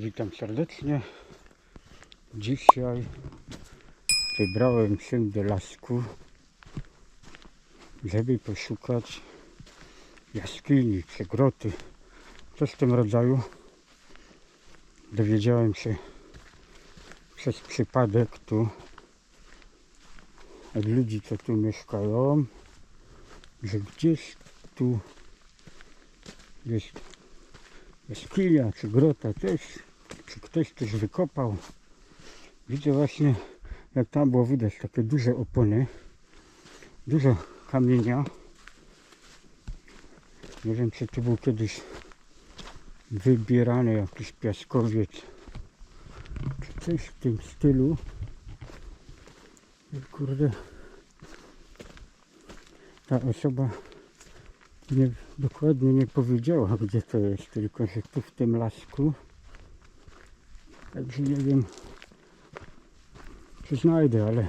Witam serdecznie. Dzisiaj wybrałem się do lasku, żeby poszukać jaskini czy groty, coś w tym rodzaju. Dowiedziałem się przez przypadek tu od ludzi, co tu mieszkają, że gdzieś tu jest jaskinia czy grota też, czy ktoś coś wykopał. Widzę właśnie, jak tam było widać takie duże opony, dużo kamienia. Nie wiem, czy tu był kiedyś wybierany jakiś piaskowiec, czy coś w tym stylu. I Kurde, ta osoba nie, dokładnie nie powiedziała, gdzie to jest, tylko że tu w tym lasku. Także nie wiem, czy znajdę, ale,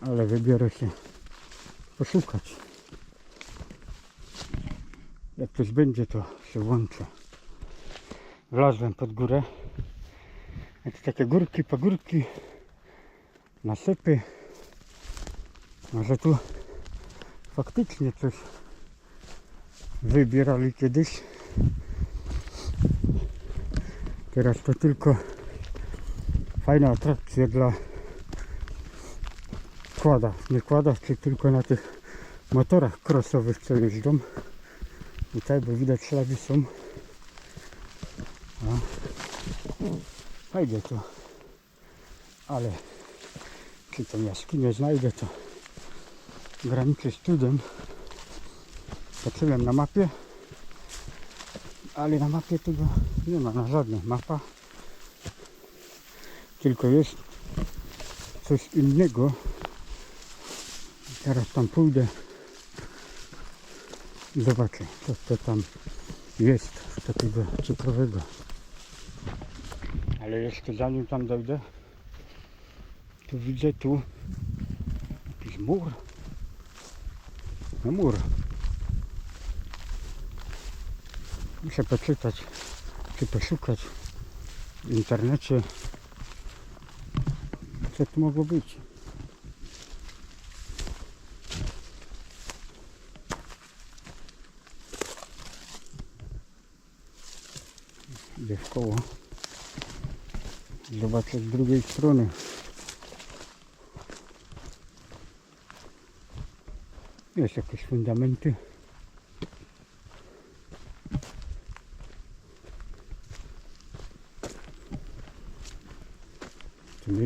ale wybiorę się poszukać. Jak coś będzie, to się włączę. Wlazłem pod górę. To takie górki, pagórki, nasypy. Może tu faktycznie coś wybierali kiedyś. Teraz to tylko fajna atrakcja dla kładów. Nie kładów, czy tylko na tych motorach crossowych, co jeżdżą. Tutaj, bo widać ślady są. No. Fajnie to. Ale czy tą jaskinię znajdę, to graniczy z cudem. Patrzyłem na mapie, ale na mapie tego nie ma, na żadnej mapa. Tylko jest coś innego. Teraz tam pójdę zobaczę, co to tam jest takiego ciekawego. Ale jeszcze zanim tam dojdę, to widzę tu jakiś mur. No mur. Muszę poczytać, czy poszukać w internecie, co tu mogło być. Idę w koło. Zobaczę z drugiej strony. Jest jakieś fundamenty.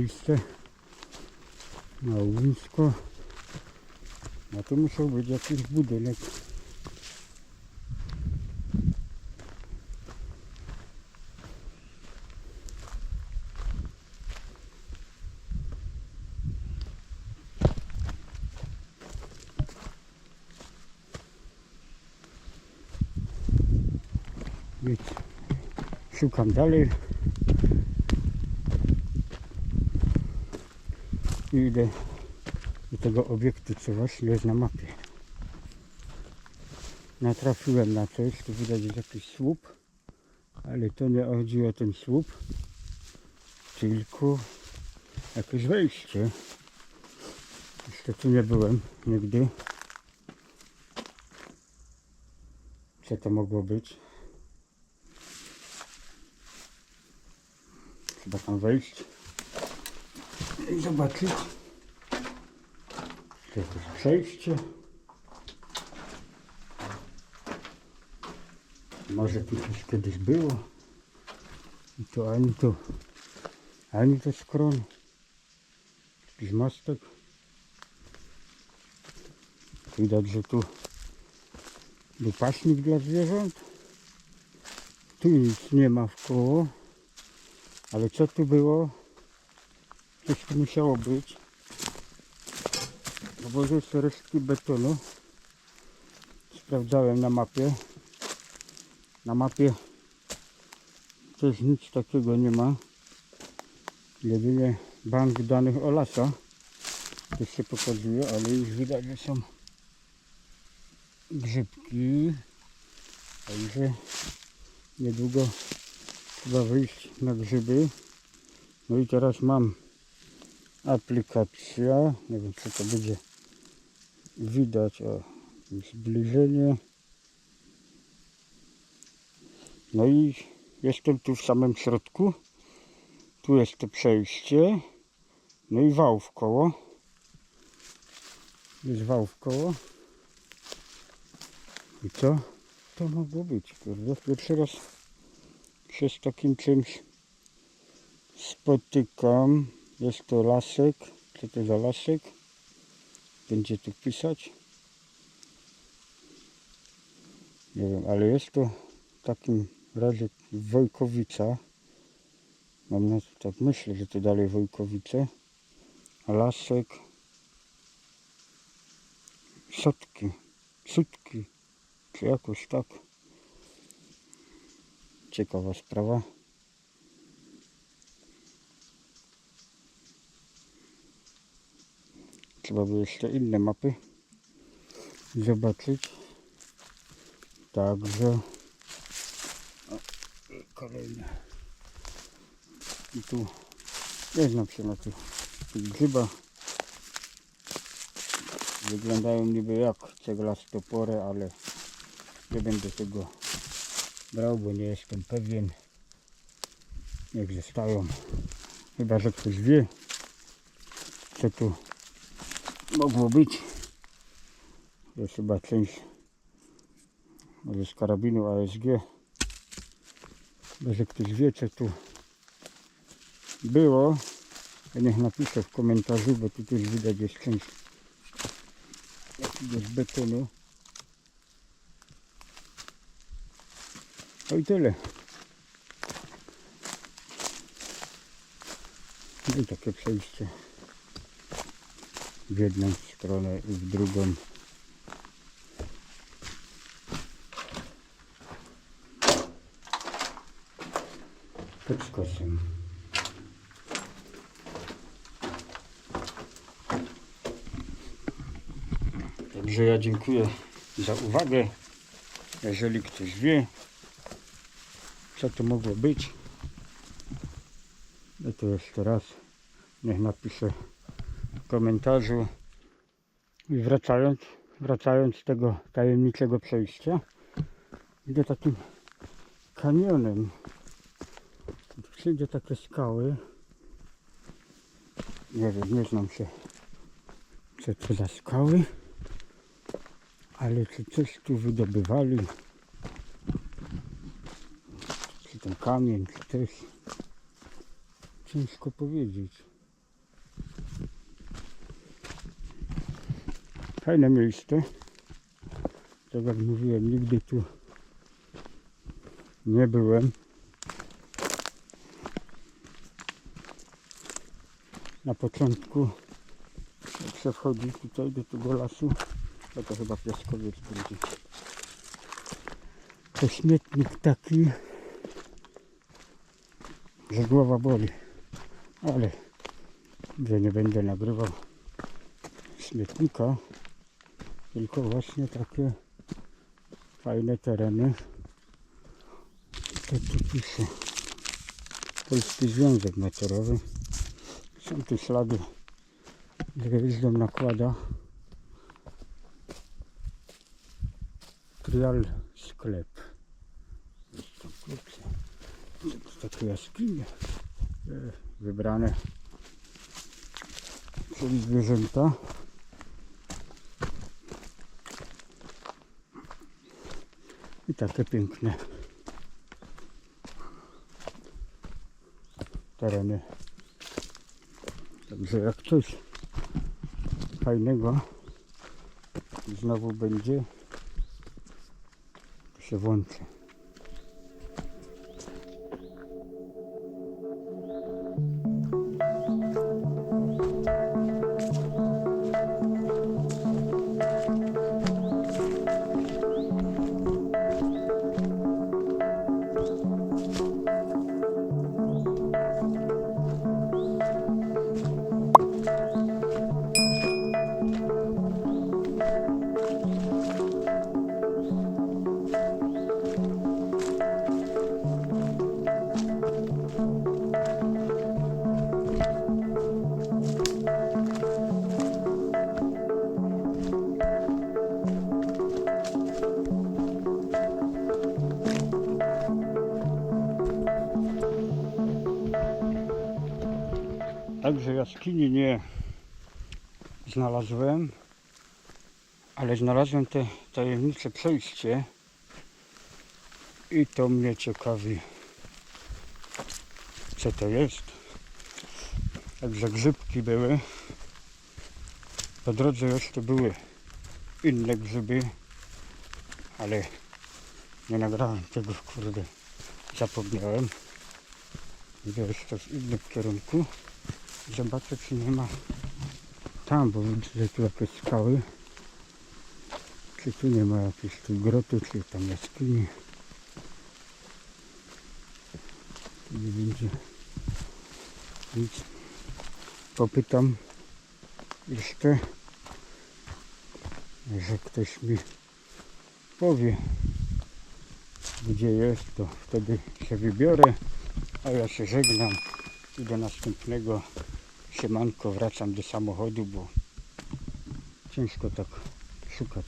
To miejsce na ognisko. No to musiał być jakiś budynek. Więc szukam dalej. I idę do tego obiektu, co właśnie jest na mapie. Natrafiłem na coś, tu widać jest jakiś słup, ale to nie chodzi o ten słup, tylko jakieś wejście. Jeszcze tu nie byłem nigdy. Co to mogło być? Trzeba tam wejść i zobaczyć. To jest przejście. Może tu coś kiedyś było. I to ani to, ani to skron. Jakiś mostek. Widać, że tu był paśnik dla zwierząt. Tu nic nie ma w koło. Ale co tu było? Coś tu musiało być. Bo jest resztki betonu. Sprawdzałem na mapie. Na mapie też nic takiego nie ma. Jedynie bank danych Olasa. To się pokazuje, ale już widać, że są grzybki. Także niedługo Trzeba wyjść na grzyby. No i teraz mam aplikacja. Nie wiem czy to będzie widać. O, zbliżenie. No i jestem tu w samym środku. Tu jest to przejście. No i wał w koło. Jest wał w koło. I co to mogło być? Kurde, pierwszy raz się z takim czymś spotykam. Jest to lasek. Co to za lasek? Będzie tu pisać. Nie wiem, ale jest to w takim razie Wojkowica. Mam na tak myślę, że to dalej Wojkowice. Lasek. Sotki. Sutki. Czy jakoś tak. Ciekawa sprawa. Trzeba by jeszcze inne mapy zobaczyć. Także o, kolejne. I tu nie znam się na tych, grzybach. Wyglądają niby jak ceglaste ale nie będę tego brał, bo nie jestem pewien. Niech zostają. Chyba, że ktoś wie, co tu mogło być. Jest chyba część może z karabinu ASG. Chyba, że ktoś wie, co tu było, to niech napisze w komentarzu, bo tu też widać jest część jakiegoś betonu. No i tyle. No i takie przejście w jedną stronę i w drugą. Pod skosem. Także ja dziękuję za uwagę. Jeżeli ktoś wie, co to mogło być, no to jeszcze raz niech napisze komentarzu. I wracając, wracając z tego tajemniczego przejścia, idę takim kanionem. Wszędzie takie skały. Nie wiem, nie znam się, co to za skały. Ale czy coś tu wydobywali? Czy ten kamień, czy coś? Ciężko powiedzieć. Fajne miejsce. Tak jak mówiłem, nigdy tu nie byłem. Na początku, jak się wchodzi tutaj do tego lasu, to to chyba piaskowiec będzie. To śmietnik taki, że głowa boli. Ale że nie będę nagrywał śmietnika, tylko właśnie takie fajne tereny. To tu pisze Polski Związek Motorowy. Są tu ślady, jeżdżą nakłada. Trial sklep. To takie jaskinie e, wybrane czyli zwierzęta. I takie piękne tereny. Także jak coś fajnego znowu będzie, to się włączy. Także jaskini nie znalazłem, ale znalazłem te tajemnicze przejście i to mnie ciekawi, co to jest. Także grzybki były. Po drodze jeszcze były inne grzyby, ale nie nagrałem tego, kurde, zapomniałem. Idę jeszcze w innym kierunku. Zobaczę, czy nie ma tam, bo widzę, że tu jakieś skały. Czy tu nie ma jakiejś tu groty, czy tam jaskini. Nie widzę nic. Popytam jeszcze, że ktoś mi powie, gdzie jest, to wtedy się wybiorę, a ja się żegnam i do następnego siemanko wracam do samochodu, bo ciężko tak szukać